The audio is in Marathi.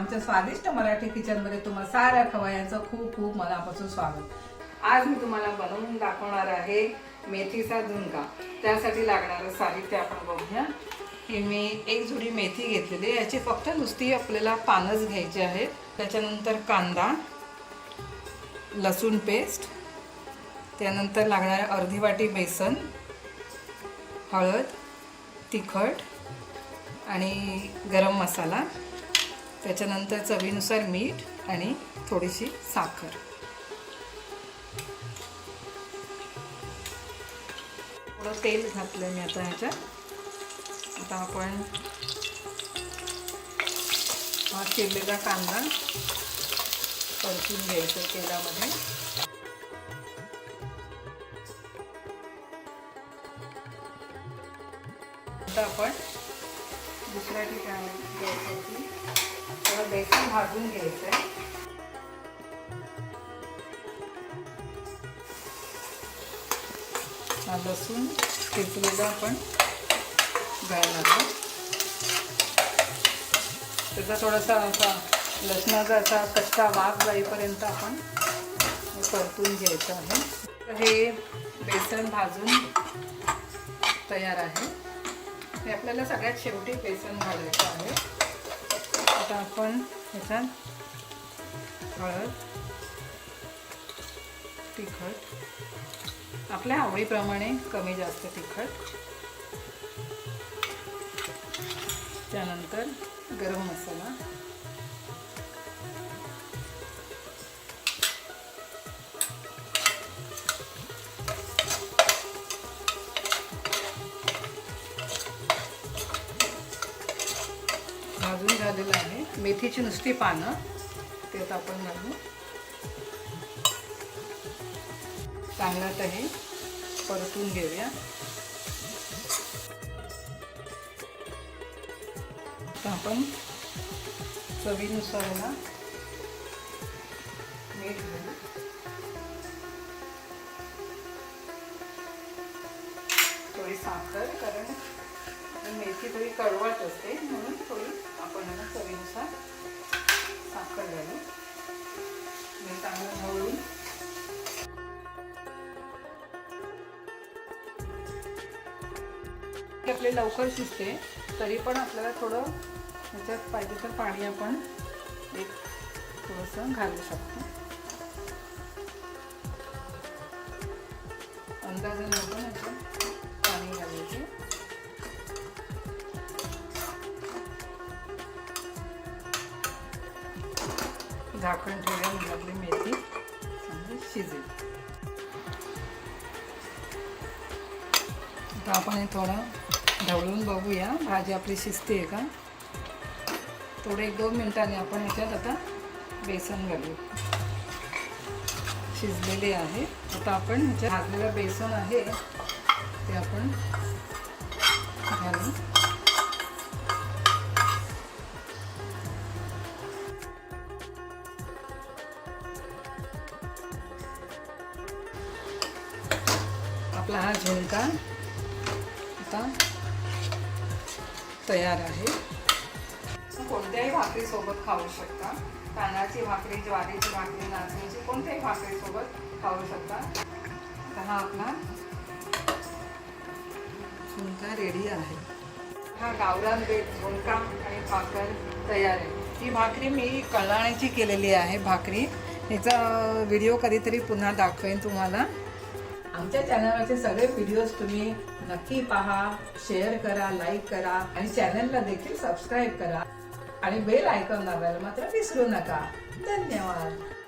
आमच्या स्वादिष्ट मराठी किचनमध्ये तुम्हाला साऱ्या खवयांचं खूप खूप मनापासून स्वागत. आज मी तुम्हाला बनवून दाखवणार आहे मेथीचा झुणका. त्यासाठी लागणारं साहित्य आपण बघूया. की मी एक जुडी मेथी घेतलेली याची फक्त नुसती आपल्याला पानच घ्यायची आहे. त्याच्यानंतर कांदा लसूण पेस्ट त्यानंतर लागणारे अर्धी वाटी बेसन हळद तिखट आणि गरम मसाला. त्याच्यानंतर चवीनुसार मीठ आणि थोडीशी साखर. थोडं तेल घातलं मी आता ह्याच्यात. आता आपण हा चिरलेला कांदा परतून घ्यायचा तेलामध्ये. आता आपण दुसऱ्या ठिकाणी थोडं बेसन भाजून घ्यायचं आहे हा लसूण ठेचलेला आपण घालणार त्याचा थोडासा असा लसणाचा असा कच्चा वाघ जाईपर्यंत आपण परतून घ्यायचं आहे. तर हे बेसन भाजून तयार आहे. हे आपल्याला सगळ्यात शेवटी बेसन घालायचं आहे. आता आपण ह्याच्यात हळद तिखट आपल्या आवडीप्रमाणे कमी जास्त तिखट त्यानंतर गरम मसाला झालेलं आहे. मेथीची नुसती पानं. ते आता आपण घालू. चांगलं हे परतून घेऊया. आता आपण चवीनुसार ना मीठ घेऊ थोडी साखर कारण मेथी थोडी कडवट असते म्हणून थोडी हे आपले लवकर शिजते तरी पण आपल्याला थोडं ह्याच्यात पाहिजे तर पाणी आपण एक थोडंसं घालू शकतो. अंदाजाने आपण ह्याच्यात पाणी घालायचे झाकण ठेवूया म्हणजे आपली मेथी चांगली शिजेल. आता आपण हे थोडं ढवळून बघूया. भाजी आपली शिजते आहे का? थोडे एक दोन मिनटांनी आपण ह्याच्यात आता बेसन घालू. शिजलेले आहे. आता आपण ह्याच्यात भाजलेलं बेसन आहे ते आपण घालू. आपला हा झुणका. आता तयार आहे. कोणत्याही भाकरीसोबत खाऊ शकता. तांदळाची भाकरी ज्वारीची भाकरी नाचणीची कोणत्याही भाकरीसोबत खाऊ शकता. तर हा आपला झुणका रेडी आहे. हा गावरान बेट झुणका आणि भाकर तयार आहे. ही भाकरी मी कळाण्याची केलेली आहे भाकरी. ह्याचा व्हिडिओ कधीतरी पुन्हा दाखवेन तुम्हाला. आमच्या चॅनलवरचे सगळे व्हिडिओज तुम्ही नक्की पहा शेअर करा लाईक करा आणि चॅनलला देखील सबस्क्राईब करा. आणि बेल आयकॉन दाबायला मात्र विसरू नका. धन्यवाद.